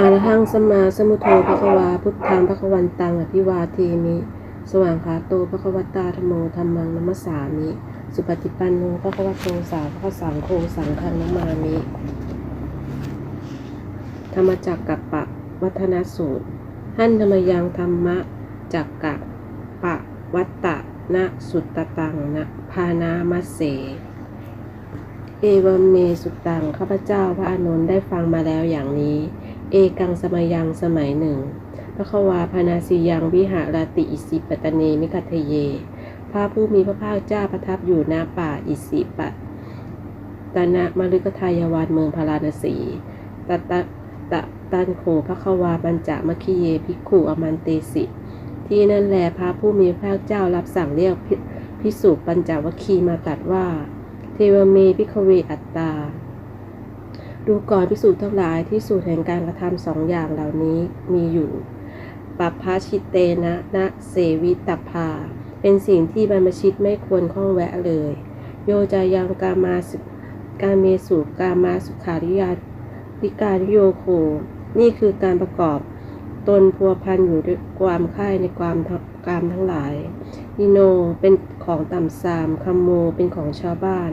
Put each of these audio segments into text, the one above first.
อะรหังสมาสมุทโธภควาพุทธังภควันตังอภิวาเทมิ สว่างขาโตภควตาธโมธรรมังนัมสสามิ สุปฏิปันโนภควโตสาวกสังโฆสังฆังนามามิ ธรรมจักกับปะวัฒนสูตร หันธรรมยังธรรมะจักกะปะวัตตะนะสุตตตังนะพานามัสเส เอวเมสุตังข้าพเจ้าพระอานนท์ได้ฟังมาแล้วอย่างนี้ เอกังสมยังสมัยหนึ่งพระควาพนาสียังวิหารติอิสิปตเนมิคัทเย พระผู้มีพระภาคเจ้าประทับอยู่ณป่าอิสิปตนะมฤคทายวันเมืองพาราณสีตตะตะตันโขพระควาปัญจามคคิเยภิกขุอมันเตสิ ที่นั่นแลพระผู้มีพระภาคเจ้ารับสั่งเรียกพิพสุปัญจวัคคีมาตรัดว่า เทวเมพิกเวอัตตา ดูก่อนพิสูจน์ทั้งหลายที่สูตรแห่งการกระทำสองอย่างเหล่านี้มีอยู่ปัปพาชิตเตนะนะเสวิตพา เป็นสิ่งที่บรรพชิตไม่ควรข้องแวะเลย โยจายังกามาสุกาเมสุกามาสุขาริยาวิการโยโค นี่คือการประกอบตนพัวพันอยู่ด้วยความค่ายในความกามทั้งหลาย นิโนเป็นของต่ำสามคัมโมเป็นของชาวบ้าน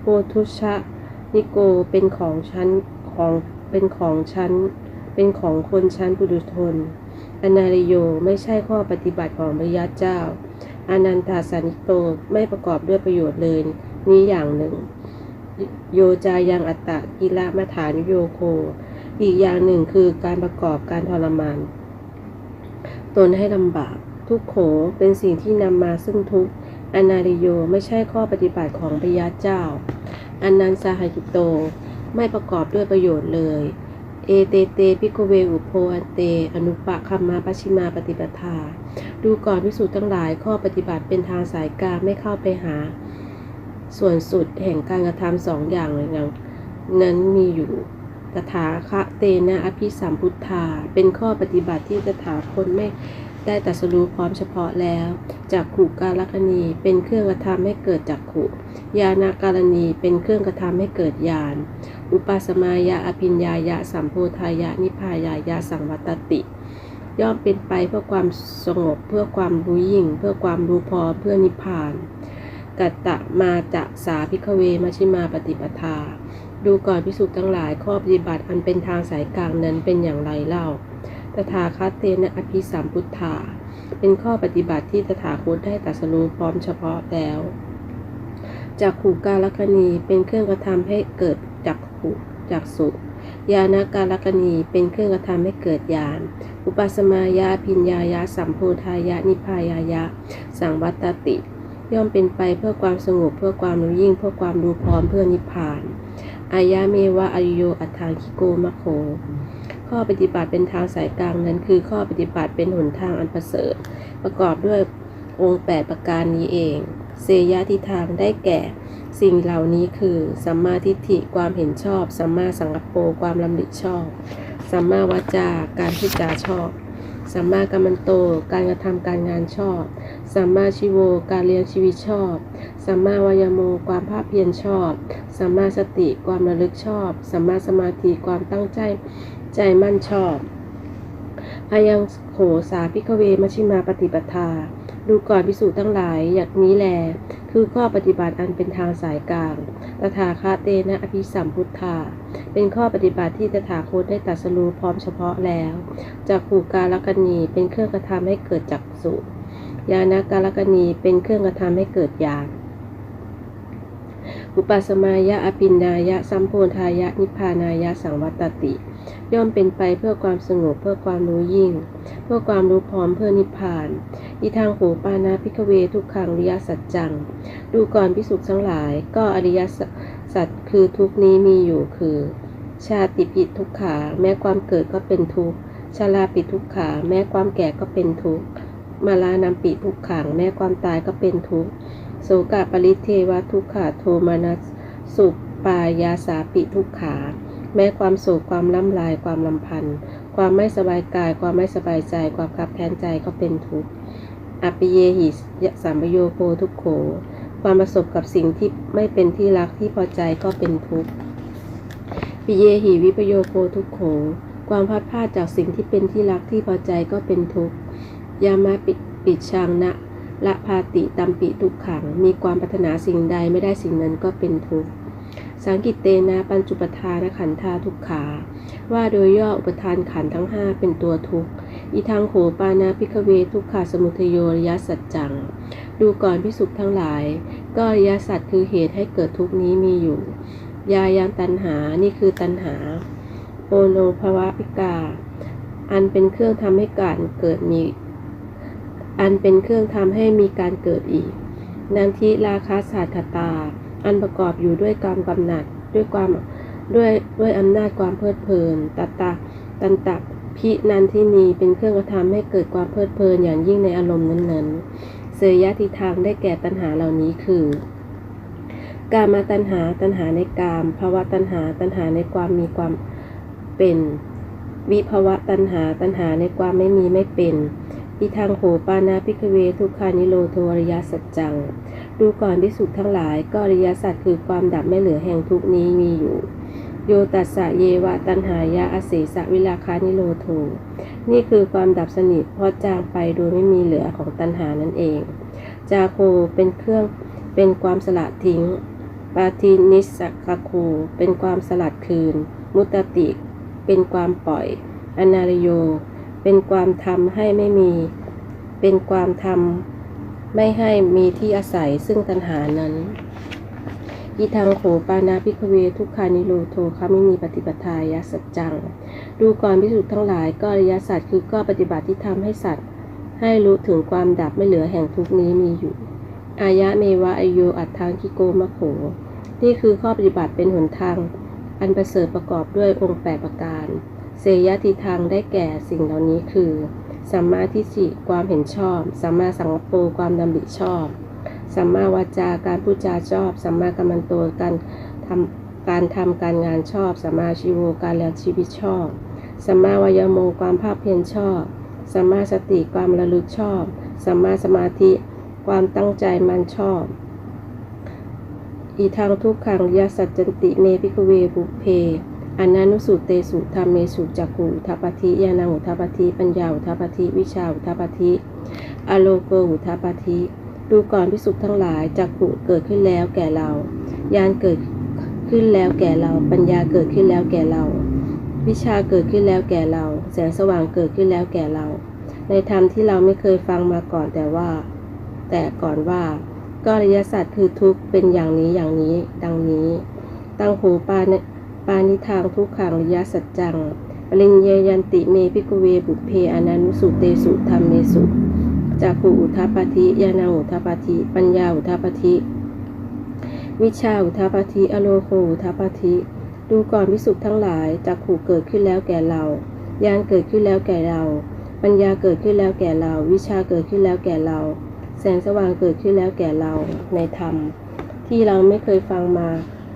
โพทุชะนิโกเป็นของชั้นของเป็นของชั้น เป็นของคนชั้นปุถุชนอนาริโยไม่ใช่ข้อปฏิบัติของพระยาเจ้า อนันตาสานิโตไม่ประกอบด้วยประโยชน์เลย นี้อย่างหนึ่ง โยจายังอัตตะกิละมัฐานโยโค อีกอย่างหนึ่งคือการประกอบการทรมาน ตนให้ลำบาก ทุกโขเป็นสิ่งที่นำมาซึ่งทุกข์อนาริโยไม่ใช่ข้อปฏิบัติของพระยาเจ้าอนันสาหกิโตไม่ประกอบด้วยประโยชน์เลย เอเตเตพิโกเวอุโพอันเต อนุปะคัมมาปชิมาปฏิปทา ดูก่อนพิสูจน์ทั้งหลายข้อปฏิบัติเป็นทางสายกลางไม่เข้าไปหา ส่วนสุดแห่งการกระทำสองอย่างเลยนะนั้นมีอยู่ตถาคะเตนะอภิสัมพุทธา เป็นข้อปฏิบัติที่ตถาคตไม่ ได้ตรัสรู้พร้อมเฉพาะแล้ว จากขุการคณีเป็นเครื่องกระทำให้เกิดจากขุยานาการณีเป็นเครื่องกระทำให้เกิดญาณ อุปาสมายาอภิญญายะสัมโพธายะนิพพายายะสังวัตติย่อมเป็นไปเพื่อความสงบเพื่อความรู้ยิ่ง เพื่อความรู้พอเพื่อนิพพานกัตตะมาจะสาพิกเวมชิมาปฏิปทา ดูก่อนพิสุทั้งหลายข้อปฏิบัติอันเป็นทางสายกลางนั้นเป็นอย่างไรเล่า ตถาคตเตนะอภิสัมพุทธา เป็นข้อปฏิบัติที่ตถาคตได้ตรัสรู้พร้อมเฉพาะแล้วจากขู่การลคณีเป็นเครื่องกระทำให้เกิดจากขู่จากสุญาณการลคณีเป็นเครื่องกระทำให้เกิดญาณอุปสมายาพิญญายะสัมโพธายะนิพายายะ สังวัตติ ย่อมเป็นไปเพื่อความสงบเพื่อความรู้ยิ่งเพื่อความรู้พร้อมเพื่อนิพพานอายะเมวะอริโยอัตถางคิโกมะโค ข้อปฏิบัติเป็นทางสายกลางนั้น คือข้อปฏิบัติเป็นหนทางอันประเสริฐ ประกอบด้วยองค์ 8 ประการนี้เอง เสยทิทางได้แก่ สิ่งเหล่านี้คือสัมมาทิฏฐิความเห็นชอบสัมมาสังกัปโปความลำลิชอบสัมมาวาจาการพูดจาชอบสัมมากัมมันโต การกระทำการงานชอบ สัมมาชิโว การเลี้ยงชีวิตชอบ สัมมาวายโม ความภาคเพียรชอบ สัมมาสติ ความระลึกชอบ สัมมาสมาธิ ความตั้งใจ ใจมั่นชอบอายังโขสาพิกเวมชิมาปฏิปทา ดูก่อนพิสูจน์ทั้งหลายอย่างนี้แล คือข้อปฏิบัติอันเป็นทางสายกลาง ตถาคตเตนะอภิสัมพุทธา เป็นข้อปฏิบัติที่ตถาคตได้ตรัสรู้พร้อมเฉพาะแล้ว จากขูการลกนีเป็นเครื่องกระทำให้เกิดจักสุญาณการลกนีเป็นเครื่องกระทำให้เกิดญาณอุปสมายะอภินนายะสัมโพธายะนิพพานายะสังวัตติ ย่อมเป็นไปเพื่อความสงบเพื่อความรู้ยิ่ง เพื่อความรู้พร้อมเพื่อนิพพานอีทางโหปานาพิกเวทุกขังริยสัจจัง ดูก่อนพิสุขทั้งหลาย ก็อริยสัจคือทุกนี้มีอยู่คือ ชาติปิทุกขา แม้ความเกิดก็เป็นทุกข์ชาลาปิทุกขา แม้ความแก่ก็เป็นทุกข์มาลานำปิทุกขัง แม้ความตายก็เป็นทุกข์โสกะปริเทวทุกขาโทมานัสสุปายาสาปิทุกขา แม้ความโศกความล้ำลาย ความลำพันธ์ความไม่สบายกาย ความไม่สบายใจ ความขับแค้นใจก็เป็นทุกข์อปิเยหิสามโยโคทุกโข ความประสบกับสิ่งที่ไม่เป็นที่รักที่พอใจก็เป็นทุกข์ปิเยหิวิปโยโคทุกโข ความพัดพลาดจากสิ่งที่เป็นที่รักที่พอใจก็เป็นทุกข์ยามาปิปิดชางนะละพาติตัมปิทุกขัง มีความปรารถนาสิ่งใดไม่ได้สิ่งนั้นก็เป็นทุกข์ สังกิตเตนะปัญจุปทานขันธาทุกขา ว่าโดยย่ออุปทานขันทั้งห้าเป็นตัวทุกข์อีทางโขปานาพิกเวทุกขาสมุทโยริยสัจจัง ดูก่อนพิสุขทั้งหลาย ก็ริยสัจคือเหตุให้เกิดทุกนี้มีอยู่ ยายังตันหานี่คือตันหา โอโนภวะพิกา อันเป็นเครื่องทำให้การเกิดมี อันเป็นเครื่องทำให้มีการเกิดอีก นันทิราคาศาสตตา อันประกอบอยู่ด้วยความกำหนัดด้วยความด้วยด้วยอำนาจความเพลิดเพลินตัตตะตันตะพินันทินีเป็นเครื่องกระทำให้เกิดความเพลิดเพลินอย่างยิ่งในอารมณ์นั้นๆ เสยยะทิทางได้แก่ตัณหาเหล่านี้คือกามาตัณหาตัณหาในกามภาวะตัณหาตัณหาในความมีความเป็น วิภาวะตัณหาตัณหาในความไม่มีไม่เป็นอีทางโหปานาพิกเวทุกขานิโรโทอริยสัจจัง ดูก่อนพิสุทธ์ทั้งหลายก็อริยสัจคือความดับไม่เหลือแห่งทุกนี้มีอยู่ โยตัสสะเยวะตัณหายาอเสสะวิลาคานิโรโทนี่คือความดับสนิทเพราะจางไปโดยไม่มีเหลือของตัณหานั่นเอง จาโคเป็นเครื่องเป็นความสละทิ้ง ปาทินิสกโคเป็นความสลัดคืน มุตติ เป็นความปล่อย อนาริโย เป็นความทำให้ไม่มี เป็นความทำ ไม่ให้มีที่อาศัยซึ่งตัณหานั้นอีทางโขปานาพิกเวทุกขานิโรโทคามินีปฏิปทายสัจจัง ดูก่อนพิสุทธ์ทั้งหลายก็อริยสัจคือก็ปฏิบัติที่ทำให้สัตว์ ให้รู้ถึงความดับไม่เหลือแห่งทุกนี้มีอยู่ อายะเมวะอโยอัตทางคิโกมะโข นี่คือข้อปฏิบัติเป็นหนทาง อันประเสริฐประกอบด้วยองค์แปดประการ เสยทิทางได้แก่สิ่งเหล่านี้คือ สัมมาทิฏฐิความเห็นชอบ สัมมาสังกปรความดำริชอบ สัมมาวาจาการพูดจาชอบ สัมมากัมมันโตการทำการทำการงานชอบ สัมมาชีวการเลี้ยงชีวิตชอบ สัมมาวายโมความภาคเพียรชอบ สัมมาสติความระลึกชอบ สัมมาสมาธิความตั้งใจมันชอบ อีทางทุกขังยาสัจจนติเมพิกเวบุเพ อนานุสุเตสุธรรมเมสุจักขุทัปปทิยานังอุทัปปทิปัญญาอุทัปปทิวิชาอุทัปปทิอโลโกอุทัปปทิดูก่อนพิสุทั้งหลายจักขุเกิดขึ้นแล้วแก่เราญาณเกิดขึ้นแล้วแก่เรา ปัญญาเกิดขึ้นแล้วแก่เรา วิชาเกิดขึ้นแล้วแก่เรา แสงสว่างเกิดขึ้นแล้วแก่เรา ในธรรมที่เราไม่เคยฟังมาก่อนแต่ว่า แต่ก่อนว่า ก็อริยสัจคือทุกข์เป็นอย่างนี้อย่างนี้ ดังนี้ ตั้งหูปานิ ปานิทางทุกขังริยสัจจังปริญเยยันติเมพิกเวบุเพอนันุสุเตสุธรรมเมสุจากขูอุทปปทิยานาอุทปปทิปัญญาอุทปปทิวิชาอุทปปทิอโลโคอุทปปทิดูก่อนวิสุทธ์ทั้งหลายจากขู่เกิดขึ้นแล้วแก่เราญาณเกิดขึ้นแล้วแก่เรา ปัญญาเกิดขึ้นแล้วแก่เรา วิชาเกิดขึ้นแล้วแก่เรา แสงสว่างเกิดขึ้นแล้วแก่เราในธรรม ที่เราไม่เคยฟังมา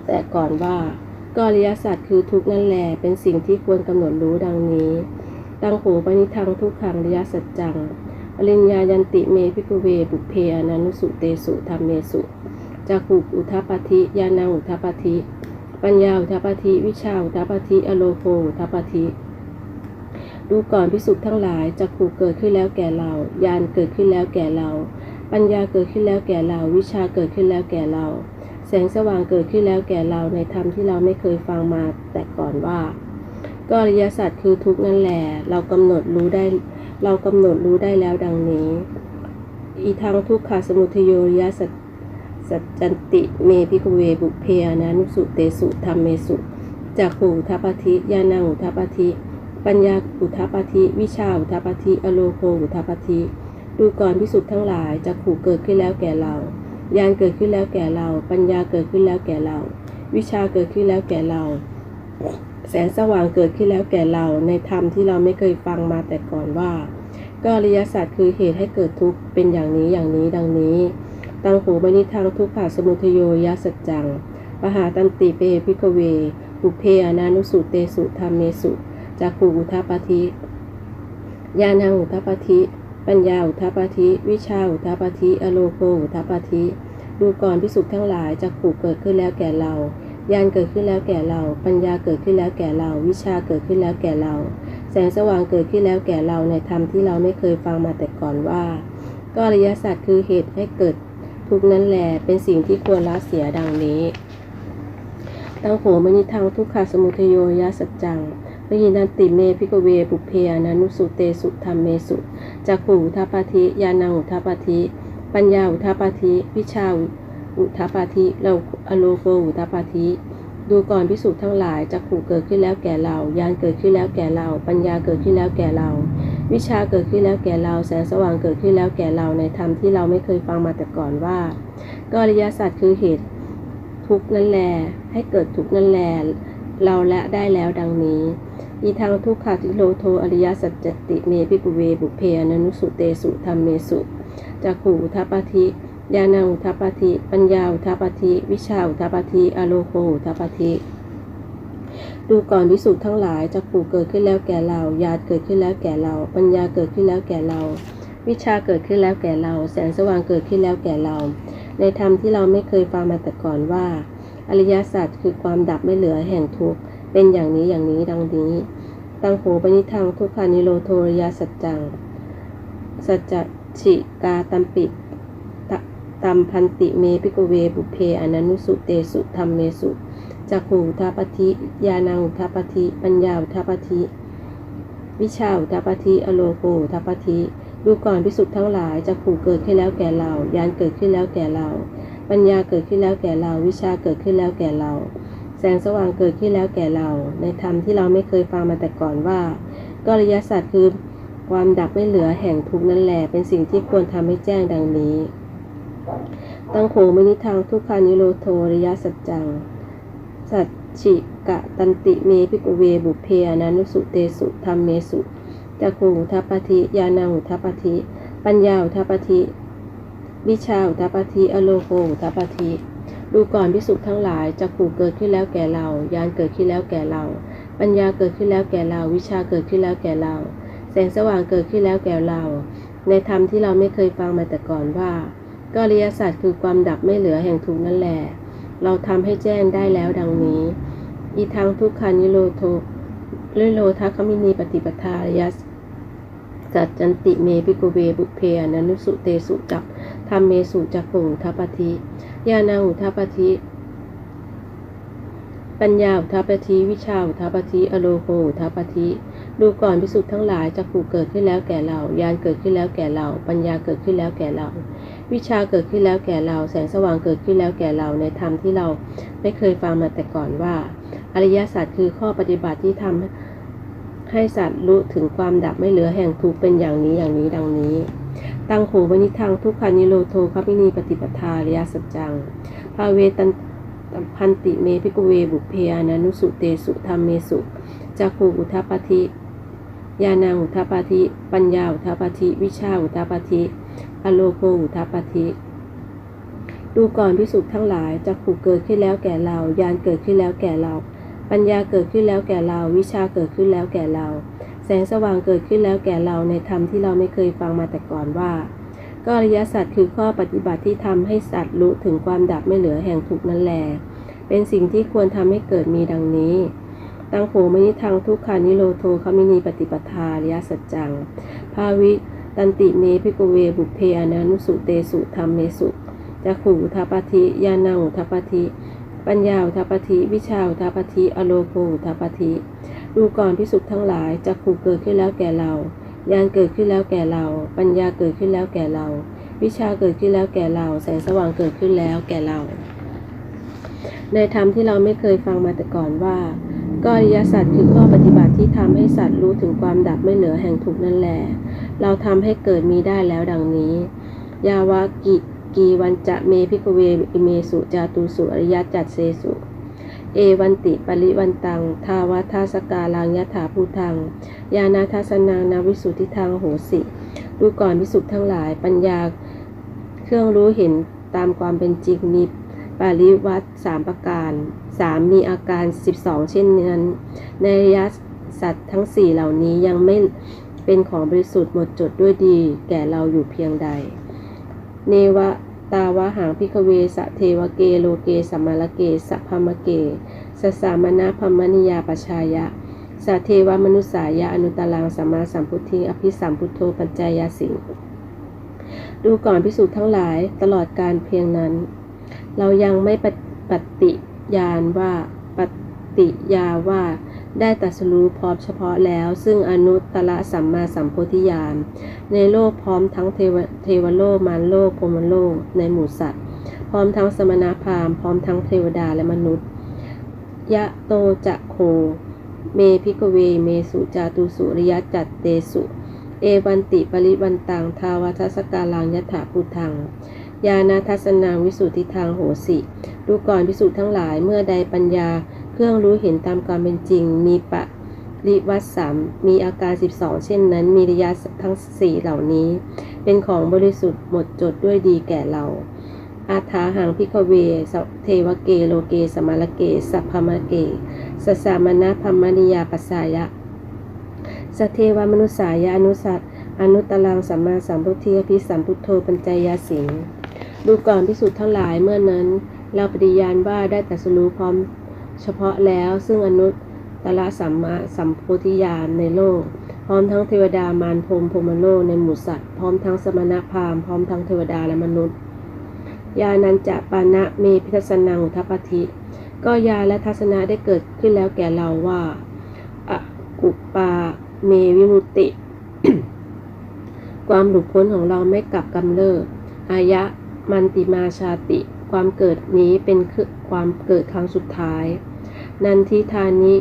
แต่ก่อนว่า ก็อริยสัจคือทุกนั่นแหละเป็นสิ่งที่ควรกำหนดรู้ดังนี้ตั้งหูปณิทังทุกขังอริยสัจจังปริญญายันติเมพิกเวบุเพอนันุสุเตสุธรรมเมสุจากขุอุทปปทิยานาอุทปปทิปัญญาอุทปปทิวิชาอุทปปทิอโลโกอุทปปทิดูก่อนพิสุทธ์ทั้งหลายจักขู่เกิดขึ้นแล้วแก่เราญาณเกิดขึ้นแล้วแก่เรา ปัญญาเกิดขึ้นแล้วแก่เรา วิชาเกิดขึ้นแล้วแก่เรา แสงสว่างเกิดขึ้นแล้วแก่เราในธรรมที่เราไม่เคยฟังมาแต่ก่อนว่า ก็อริยสัจคือทุกนั่นแหละ เรากำหนดรู้ได้ เรากำหนดรู้ได้แล้วดังนี้ อีทางทุกขาสมุทโยริยสัจสัจจันติเมพิกเวบุเพอนานุสุเตสุธรรมเมสุจากขูทัปปทิยานังทัปปทิปัญญาอุทัปปทิวิชาอุทัปปทิอโลโคอุทัปปทิดูก่อนพิสุทธ์ทั้งหลายจากขู่เกิดขึ้นแล้วแก่เรา ญาณเกิดขึ้นแล้วแก่เรา ปัญญาเกิดขึ้นแล้วแก่เรา วิชาเกิดขึ้นแล้วแก่เรา แสงสว่างเกิดขึ้นแล้วแก่เรา ในธรรมที่เราไม่เคยฟังมาแต่ก่อนว่า ก็อริยสัจคือเหตุให้เกิดทุกข์เป็นอย่างนี้อย่างนี้ดังนี้ ตังหูมณิทางทุกขาสมุทโยยะสัจจังปหาตันติเปพิกเวบุเพอนานุสุเตสุธรรมเมสุจากขูอุทปปทิญาณังอุทปปทิ ปัญญาอุทัปปทิวิชาอุทัปปทิอโลโกอุทัปปทิดูก่อนพิสุทธ์ทั้งหลายจากขู่เกิดขึ้นแล้วแก่เราญาณเกิดขึ้นแล้วแก่เรา ปัญญาเกิดขึ้นแล้วแก่เรา วิชาเกิดขึ้นแล้วแก่เรา แสงสว่างเกิดขึ้นแล้วแก่เราในธรรมที่เราไม่เคยฟังมาแต่ก่อนว่า ก็อริยสัจคือเหตุให้เกิดทุกนั้นแหลเป็นสิ่งที่ควรละเสียดังนี้ตั้งโหมนิทังทุกขสมุทโยยาสัจจังพยินันติเมพิกเวปุเพอนานุสุเตสุธรรมเมสุ จักขูอุทัปปาธิยานังอุทัปปาธิปัญญาอุทัปปาธิวิชาอุทัปปาธิเราอโลโกอุทัปปาธิดูก่อนพิสูจน์ทั้งหลายจักขู่เกิดขึ้นแล้วแก่เรายานเกิดขึ้นแล้วแก่เรา ปัญญาเกิดขึ้นแล้วแก่เรา วิชาเกิดขึ้นแล้วแก่เรา แสงสว่างเกิดขึ้นแล้วแก่เราในธรรมที่เราไม่เคยฟังมาแต่ก่อนว่า ก็อริยสัจคือเหตุทุกนั่นแล ให้เกิดทุกนั่นแล เราละได้แล้วดังนี้ อีทางทุกขาทิโลโทอริยสัจจติเมพิกุเวบุเพอนันุสุเตสุธรรมเมสุจักขูทัปปธิญาณังอุทัปปธิ ปัญญาุทัปปธิ วิชาอุทัปปธิอโลโคุทัปปธิดูก่อนวิสุทธ์ทั้งหลายจักขู่เกิดขึ้นแล้วแก่เราญาณเกิดขึ้นแล้วแก่เรา ปัญญาเกิดขึ้นแล้วแก่เรา วิชาเกิดขึ้นแล้วแก่เรา แสงสว่างเกิดขึ้นแล้วแก่เรา ในธรรมที่เราไม่เคยฟังมาแต่ก่อนว่า อริยสัจคือความดับไม่เหลือแห่งทุกข์ เป็นอย่างนี้อย่างนี้ดังนี้ตังโหปนิทังทุกขานิโรโทรยาสัจจัง สัจจฉิกาตัมปิตตัมพันติเมพิกเวบุเพอนันุสุเตสุธรรมเมสุจักขูทัปปทิยานังทัปปทิปัญญาทัปปทิวิชาทัปปทิอโลโกทัปปทิดูก่อนพิสุทธ์ทั้งหลายจักขู่เกิดขึ้นแล้วแก่เรา ยานเกิดขึ้นแล้วแก่เรา ปัญญาเกิดขึ้นแล้วแก่เรา วิชาเกิดขึ้นแล้วแก่เรา แสงสว่างเกิดขึ้นแล้วแก่เรา ในธรรมที่เราไม่เคยฟังมาแต่ก่อนว่าก็อริยศาสัจคือความดับไม่เหลือแห่งทุกนั่นแหละ เป็นสิ่งที่ควรทำให้แจ้งดังนี้ ตั้งโขมนิทางทุกขานิโรโทอริยสัจจัง สัจฉิกะตันติเมพิกเวบุเพอนานุสุเตสุธรรมเมสุจักขูอุทัปปทิยานังอุทัปปทิปัญญาอุทัปปทิวิชาอุทัปปทิอโลโกอุทัปปทิ ดูก่อนพิสุทั้งหลายจักขู่เกิดขึ้นแล้วแก่เรา ยานเกิดขึ้นแล้วแก่เรา ปัญญาเกิดขึ้นแล้วแก่เรา วิชาเกิดขึ้นแล้วแก่เรา แสงสว่างเกิดขึ้นแล้วแก่เรา ในธรรมที่เราไม่เคยฟังมาแต่ก่อนว่า ก็ริยศาสัจคือความดับไม่เหลือแห่งทุกนั่นแหละเราทำให้แจ้งได้แล้วดังนี้ อีทางทุกขานิโรโทลิโลทัคมินีปฏิปทายัสจัจจันติเมปิกุเวบุเพอนันุสุเตสุจักธรรมเมสุจักขุงทัปปทิ ยานาหุทัปปทิปัญญาอุทัปปทิวิชาอุทัปปทิอโลโกอุทัปปทิดูก่อนพิสุทธ์ทั้งหลายจักขู่เกิดขึ้นแล้วแก่เรายานเกิดขึ้นแล้วแก่เรา ปัญญาเกิดขึ้นแล้วแก่เรา วิชาเกิดขึ้นแล้วแก่เรา แสงสว่างเกิดขึ้นแล้วแก่เรา ในธรรมที่เราไม่เคยฟังมาแต่ก่อนว่า อริยศาสัจคือข้อปฏิบัติที่ทำให้สัตว์รู้ถึงความดับไม่เหลือแห่งทุกข์เป็นอย่างนี้อย่างนี้ดังนี้ ตังโหวนิทังทุกขานิโรโทคัมินีปฏิปทาริยสัจจังภาเวตันพันติเมพิกเวบุเพอนานุสุเตสุธรรมเมสุจักขูอุทปปทิยานังอุทปปทิปัญญาอุทปปทิวิชาอุทปปทิอโลโกอุทปปทิดูก่อนพิสุทั้งหลายจักขู่เกิดขึ้นแล้วแก่เรายานเกิดขึ้นแล้วแก่เรา ปัญญาเกิดขึ้นแล้วแก่เรา วิชาเกิดขึ้นแล้วแก่เรา สงสว่างเกิดขึ้นแล้วแก่เราในธรรมที่เราไม่เคยฟังมาแต่ก่อนว่า ก็อริยสัจคือข้อปฏิบัติที่ทำให้สัตว์รู้ถึงความดับไม่เหลือแห่งทุกนั่นแหละเป็นสิ่งที่ควรทำให้เกิดมีดังนี้ตังโหมนิทางทุกขานิโรโทคามินีปฏิปทาริยสัจจัง ภาวิตันติเมพิกเวบุเพอนานุสุเตสุธรรมเมสุจักขูอุทัปปทิยานังอุทัปปทิปัญญาอุทัปปทิวิชาอุทัปปทิอโลโกอุทัปปทิ ดูก่อนพิสุทธ์ทั้งหลายจักขู่เกิดขึ้นแล้วแก่เรายานเกิดขึ้นแล้วแก่เรา ปัญญาเกิดขึ้นแล้วแก่เรา วิชาเกิดขึ้นแล้วแก่เรา แสงสว่างเกิดขึ้นแล้วแก่เรา ในธรรมที่เราไม่เคยฟังมาแต่ก่อนว่า ก็อริยสัจคือข้อปฏิบัติที่ทำให้สัตว์รู้ถึงความดับไม่เหลือแห่งทุกนั่นแหละเราทำให้เกิดมีได้แล้วดังนี้ ยาวากิกีวันจะเมพิกเวอิเมสุจาตุสุอริยจัตเซสุ เอวันติปริวันตัง ทาวาทาสกาลังยถาภูทัง ยานาทัสนังนาวิสุทธิทางโหสิ ดูก่อนวิสุทธ์ทั้งหลาย ปัญญาเครื่องรู้เห็นตามความเป็นจริงมีปริวัตสามประการสามมีอาการ 12 เช่นนั้น ในอริยสัตว์ทั้งสี่เหล่านี้ยังไม่เป็นของบริสุทธิ์หมดจดด้วยดี แก่เราอยู่เพียงใด เนวะ ตาวะหังพิกเวสะเทวเกโลเกสัมมาลเกสัพพมเกสสามนาพมนิยาปชายะสัทเทวมนุสายะอนุตตรังสัมมาสัมพุทธิอภิสัมพุทโธปัญจายาสิงดูก่อนพิสูจน์ทั้งหลายตลอดการเพียงนั้น เรายังไม่ปฏิญาณว่าปฏิญาว่า ได้ตัสรู้พร้อมเฉพาะแล้ว ซึ่งอนุตตรสัมมาสัมโพธิญาณในโลกพร้อมทั้งเทวเทวโลกมารโลกพรมโลก ในหมู่สัตว์ พร้อมทั้งสมณพราหมณ์พร้อมทั้งเทวดาและมนุษย์ ยะโตจะโค เมพิกเว เมสุจาตุสุริยจัตเตสุ เอวันติปริวันตังทาวัทสกาลังยถาพุทังยานาทัศนังวิสุทธิทางโหสิ ดูก่อนพิสูจน์ทั้งหลายเมื่อใดปัญญา รื่องรู้เห็นตามความเป็นจริง มีปะริวัตสามมีอาการ 12 เช่นนั้น มีระยะทั้ง 4 เหล่านี้ เป็นของบริสุทธิ์หมดจดด้วยดีแก่เรา อาถาหังพิกเวสเทวเกโลเกสมารเก สัพพมเกสสามณพมนิยาปัสสายะสเทวมนุสายอนุสัตอนุตตรังสัมมาสัมพุทธิพิสัมพุทโธปัญจยาสิงดูก่อนพิสูจน์ทั้งหลายเมื่อนั้น เราปฏิญาณว่าได้ตรัสรู้พร้อม เฉพาะแล้วซึ่งอนุตตรสัมมาสัมโพธิญาณในโลก พร้อมทั้งเทวดามารพรมพรมโลกในหมู่สัตว์พร้อมทั้งสมณพราหมณ์พร้อมทั้งเทวดาและมนุษย์ยานันจะปานะเมพิทัสนังอุทปทิก็ยาและทัศนะได้เกิดขึ้นแล้วแก่เราว่าอกุปาเมวิมุติ ความหลุดพ้นของเราไม่กลับกำเริบอายะมันติมาชาติ ความเกิดนี้เป็นคือความเกิดครั้งสุดท้าย นันทิธานิ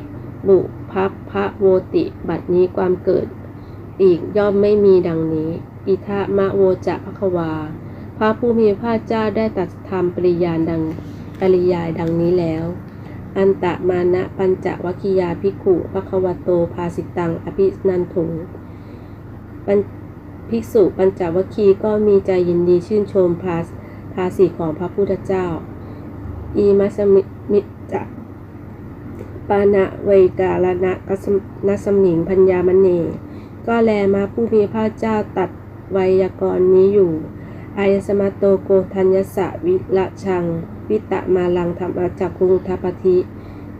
บุพัพพระโวติ บัดนี้ความเกิด อีกย่อมไม่มีดังนี้ อิทะมะโวจะภควา พระผู้มีพระเจ้าได้ตรัสธรรมปริยานดังปริยายดังนี้แล้ว อันตะมานะปัญจวัคคียาภิกขุภควโตภาสิตังอภินันถุงภิกษุปัญจวัคคีก็มีใจยินดีชื่นชมภาสภาษีของพระพุทธเจ้า อีมัสมิจะ ปานะเวกาลนะกัสนัสมิงพัญญามณีก็แลมาผู้มีพระเจ้าตัดไวยากรณ์นี้อยู่อายสมาโตโกทัญญสะวิละชัง วิตะมาลังธรรมจักคุงทัปทิ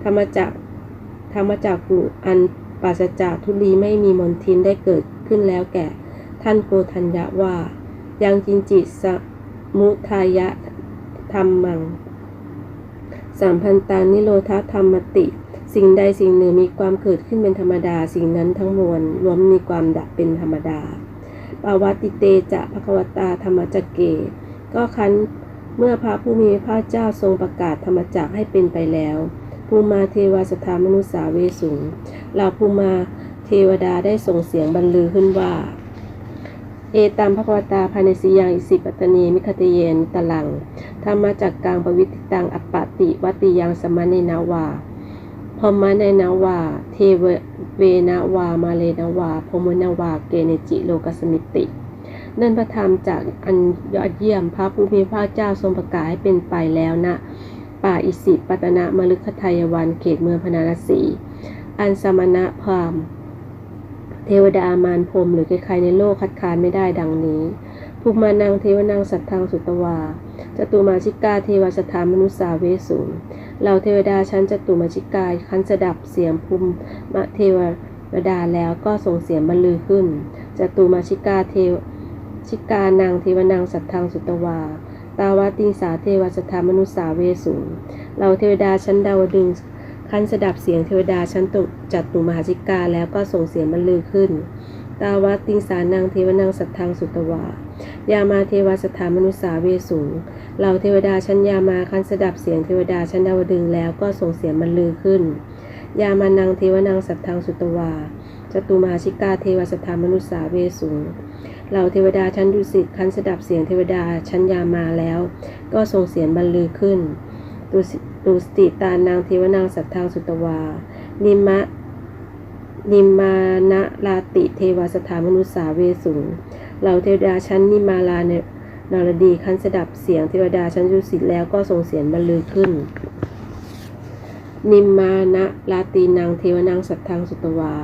ธรรมจักธรรมจักกุอันปราศจากทุลีไม่มีมนทินได้เกิดขึ้นแล้วแก่ ท่านโกทัญญะว่า ยังจินจิสมุทายะธรรมังสามพันตานิโรธาธรรมติ สิ่งใดสิ่งหนึ่งมีความเกิดขึ้นเป็นธรรมดา สิ่งนั้นทั้งมวลรวมมีความดับเป็นธรรมดาปาวติเตจะภควตาธรรมจักเก ก็คันเมื่อพระผู้มีพระเจ้าทรงประกาศธรรมจักให้เป็นไปแล้วภูมาเทวสถามนุสาเวสุงเหล่าภูมาเทวดาได้ส่งเสียงบรรลือขึ้นว่า เอตามภควตาภายในสียังอิสิปตตนีมิคเตเยนตลังธรรมาจากกลางปวิติตังอปปติ วัติยังสมณเนนาวา พมะในนาวา เทเวเวนาวา มาเลนาวาพมนาวา เกเนจิโลกสมิติ นั่นพระธรรมจากอันยอดเยี่ยมพระผู้มีพระเจ้าทรงประกาศให้เป็นไปแล้วนะป่าอิสิปตนะมฤคทายวันเขตเมืองพนาราศีอันสมณะพรามเทวดามารพรมหรือใครๆในโลกคัดค้านไม่ได้ดังนี้ ภูมิมานังเทวนางสัทธังสุตวาจตุมาชิกาเทวสถานมนุษสาเวสุงเราเทวดาชั้นจตุมาชิกาคันสดับเสียงภูมิมะเทวดาแล้วก็ส่งเสียงบรรลือขึ้นจตุมาชิกาเทวชิกานางเทวนางสัทธังสุตวา ตาวาติงสาเทวสถานมนุษสาเวสุงเราเทวดาชั้นดาวดึงคันสดับเสียงเทวดาชั้นตุจัตุมหาชิกาแล้วก็ส่งเสียงบรรลือขึ้น ตาวาติงสานางเทวนางสัทธังสุตวา ยามาเทวสถานมนุษสาเวสุงเราเทวดาชั้นยามาคันสดับเสียงเทวดาชั้นดาวดึงแล้วก็ส่งเสียงบรรลือขึ้น ยามานังเทวนางสัทธังสุตวาจตุมาชิกาเทวสถานมนุษสาเวสุงเราเทวดาชั้นดุสิตคันสดับเสียงเทวดาชั้นยามาแล้ว ก็ส่งเสียงบรรลือขึ้นตุสติตานางเทวนางสัทธังสุตวา นิมะนิมานะลาติเทวสถานมนุษสาเวสุง เราเทวดาชั้นนิมาลาเนนารดีคันสดับเสียงเทวดาชั้นดุสิตแล้วก็ส่งเสียงบรรลือขึ้น นิมมานะลาตีนางเทวนางสัทธังสุตวา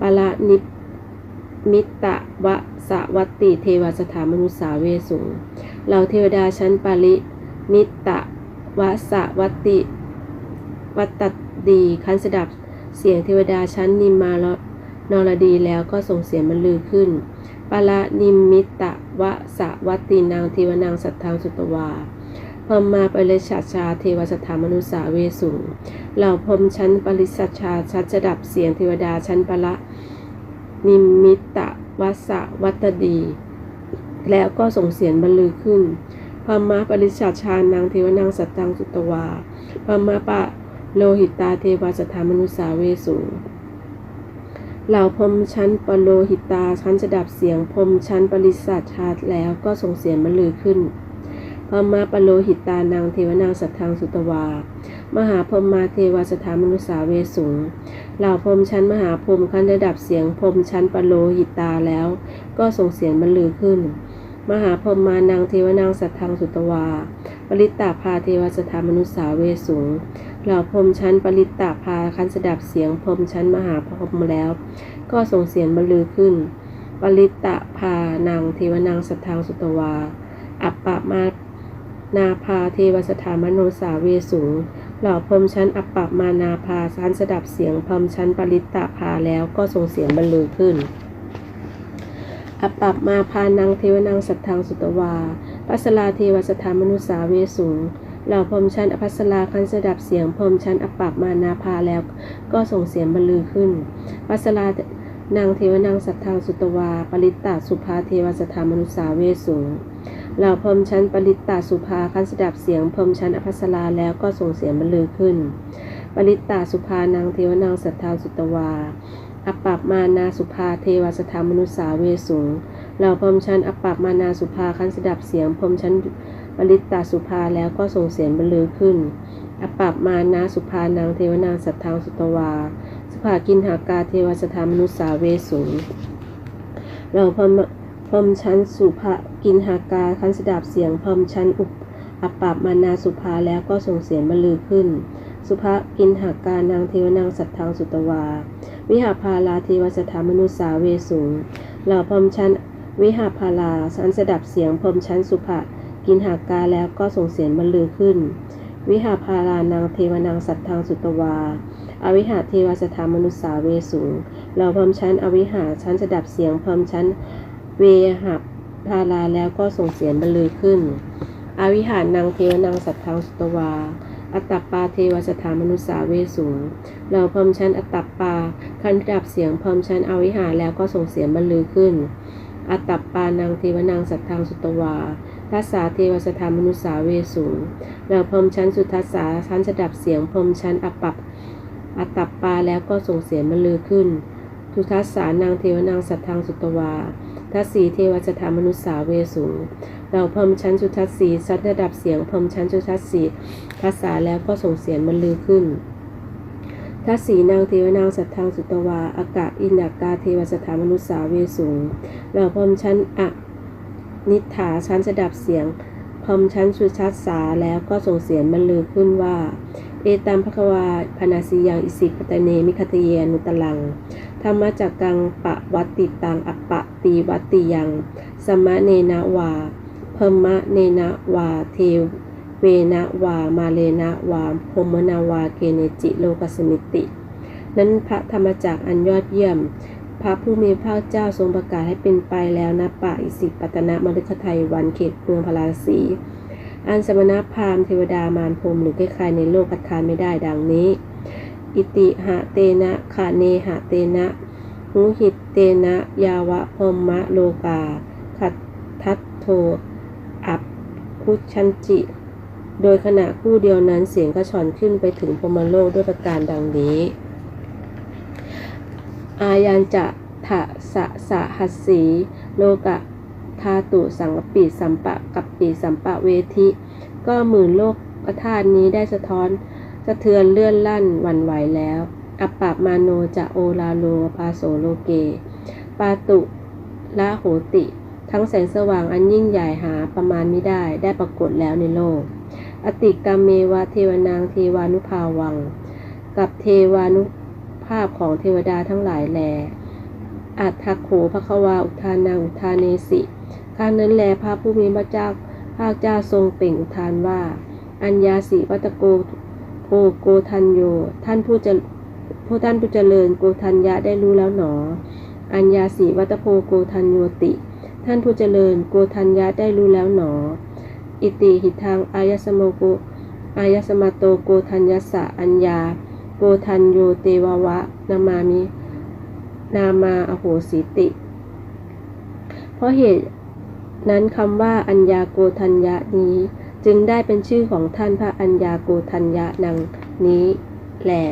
ปาละนิมิตะวะสวัตติเทวสถานมนุสาเวสุงเหล่าเทวดาชั้นปาริมิตะวะสะวัตติวัตตดีคันสดับเสียงเทวดาชั้นนิมมารนรดีแล้วก็ส่งเสียงบรรลือขึ้น ละนิมมิตะวะสะวัตินางเทวนางสัทธังสุตวาพรมมาปริชัชชาเทวสถามนุสาเวสุงเหล่าพรมชั้นปริสัชชาชัดสดับเสียงเทวดาชั้นปละนิมมิตะวะสะวัตดี แล้วก็ส่งเสียงบรรลือขึ้นพรมมาปริชัชชานางเทวนางสัตตังสุตวาพรมมาปะโลหิตตาเทวสถามนุสาเวสุง เหล่าพรมชั้นปโลหิตาชั้นจะดับเสียงพรมชั้นปริสัชชาแล้วก็ส่งเสียงบรรลือขึ้นพรหมาปโลหิตานางเทวนางสัทธังสุตวา มหาพรมมาเทวสถามนุสาเวสุงเหล่าพรมชั้นมหาพรมขั้นระดับเสียงพรมชั้นปโลหิตาแล้ว ก็ส่งเสียงบรรลือขึ้น มหาพรมมานางเทวนางสัทธังสุตวา ปริตตาภาเทวสถามนุสาเวสุง เหล่าพรมชั้นปริตตาภาคันสดับเสียงพรมชั้นมหาพรมแล้ว ก็ส่งเสียงบรรลือขึ้น ปริตตาภานางเทวนางสัทธังสุตวา อัปปะมานาภาเทวสถามโนสาเวสุงเหล่าพรมชั้นอัปปะมานาภาชั้นสดับเสียงพรมชั้นปริตตาภาแล้วก็ส่งเสียงบรรลือขึ้นอัปปะมาพานังเทวนางสัทธังสุตวา ปัสลาเทวสถามนุสาเวสุง เหล่าพรมชั้นอภัสราคันสดับเสียงพรมชั้นอปปะมานาภาแล้วก็ส่งเสียงบรรลือขึ้นปัสลานางเทวนางสัทธังสุตวา ปริตตาสุภาเทวสถามนุสาเวสุงเหล่าพรมชั้นปริตตาสุภาคันสดับเสียงพรมชั้นอภัสราแล้วก็ส่งเสียงบรรลือขึ้น ปริตตาสุภานางเทวนางสัทธาสุตวาอปปับมานาสุภาเทวสถามนุสาเวสุงเหล่าพรมชั้นอปปับมานาสุภาคันสดับเสียงพรมชั้น ปริตาสุภาแล้วก็ส่งเสียงบรรลือขึ้น อปปับมานาสุภานางเทวนางสัทธาสุตวา สุภากินหากาเทวสถามนุสาเวสุงเหล่าพรมพรมชั้นสุภากินหากาคันสดับเสียงพรมชั้นอุปอัปปับมานาสุภาแล้วก็ส่งเสียงบรรลือขึ้น สุภากินหากานางเทวนางสัทธังสุตวา วิหาพาลาเทวสถามนุสาเวสุงเหล่าพรมชั้นวิหาพาลาชั้นสดับเสียงพรมชั้นสุภ กินหากาแล้วก็ส่งเสียงบรรลือขึ้น วิหาพารานางเทวนางสัตทธังสุตวาอวิหาเทวสถามนุษสาเวสุงเหล่าพรมชั้นอวิหาชั้นสดับเสียงพรมชั้นเวหับพาลาแล้วก็ส่งเสียงบรรลือขึ้น อวิหารนางเทวนางสัตทธังสุตวา อัตตปาเทวสถามนุษสาเวสุงเราพรมชั้นอัตตปาคันดับเสียงพรมชั้นอวิหารแล้วก็ส่งเสียงบรรลือขึ้น อัตตปานางเทวนางสัตทธังสุตวา ทัสสาเทวสถานมนุสาเวสุงเราพรมชั้นสุทัสสาชั้นสดับเสียงพรมชั้นอัปปับอัตตปาแล้วก็ส่งเสียงบรรลือขึ้น ทุทัสสานางเทวนางสัทธังสุตวาทัศสีเทวสถานมนุสาเวสุงเราพรมชั้นสุทัศสีซัดระดับเสียงพรมชั้นสุทัศสีภาษาแล้วก็ส่งเสียงบรรลือขึ้นทัศสีนางเทวนางสัทธังสุตวา อากาศอินดากาเทวสถามนุสาเวสุงเราพรมชั้นอะ นิฐาชั้นสดับเสียงพรมชั้นสุทัศสาแล้วก็ส่งเสียงบรรลือขึ้นว่า เอตัมภควาพนาสียังอิสิปตเนมิคตเยนุตลัง ธรรมจักกังปะวัตติตังอัปปะตีวัตติยัง สมะเนนะวาเพมะเนนะวาเทเวนะวามาเลนะวาพมนาวาเกเนจิโลกสมิติ นั้นพระธรรมจักอันยอดเยี่ยม พระผู้มีพระเจ้าทรงประกาศให้เป็นไปแล้วณป่าอิสิปตนะมฤคไทยวันเขตเมืองพาราสีอันสมณพราหมณ์เทวดามารพรมหรือใครๆในโลกคัดค้านไม่ได้ดังนี้ อิติหะเตนะคาเนหะเตนะหุหิตเตนะยาวะพรมะโลกาขัดทัตโทอับคุชันจิ โดยขณะคู่เดียวนั้นเสียงก็ฉ่อนขึ้นไปถึงพรมโลกด้วยประการดังนี้ อายันจะทะสะสะหัสสีโลกะธาตุสังกปีสัมปะกับปีสัมปะเวทิ ก็หมื่นโลกธาตุนี้ได้สะท้อนสะเทือนเลื่อนลั่นวันไหวแล้ว อัปปะมาโนจะโอลาโลปาโสโลเก ปาตุละโหติ ทั้งแสงสว่างอันยิ่งใหญ่หาประมาณไม่ได้ได้ปรากฏแล้วในโลก อติกามเมวะเทวนางเทวานุภาวัง กับเทวานุ ภาพของเทวดาทั้งหลายแล อัตถโขภควาอุทานาอุทานเนสิข้างนั้นแลพระผู้มีพระเจ้าภาคเจ้าทรงเป่งอุทานว่า อัญญาสิวัตโกโพโกทันโย ท่านผู้เจผู้ท่านผู้เจริญโกทัญญะได้รู้แล้วหนอ อัญญาสิวัตโพโกทันโยติ ท่านผู้เจริญโกทัญญะได้รู้แล้วหนอ อิติหิทางอายสโมโกอายสมาโตโกทัญญสสะอัญญา โกทันโยเตววะ นามามิ นามาอโหสิติ เพราะเหตุนั้นคำว่าอัญญาโกทัญญะนี้ จึงได้เป็นชื่อของท่านพระอัญญาโกทัญญะนังนี้แหละ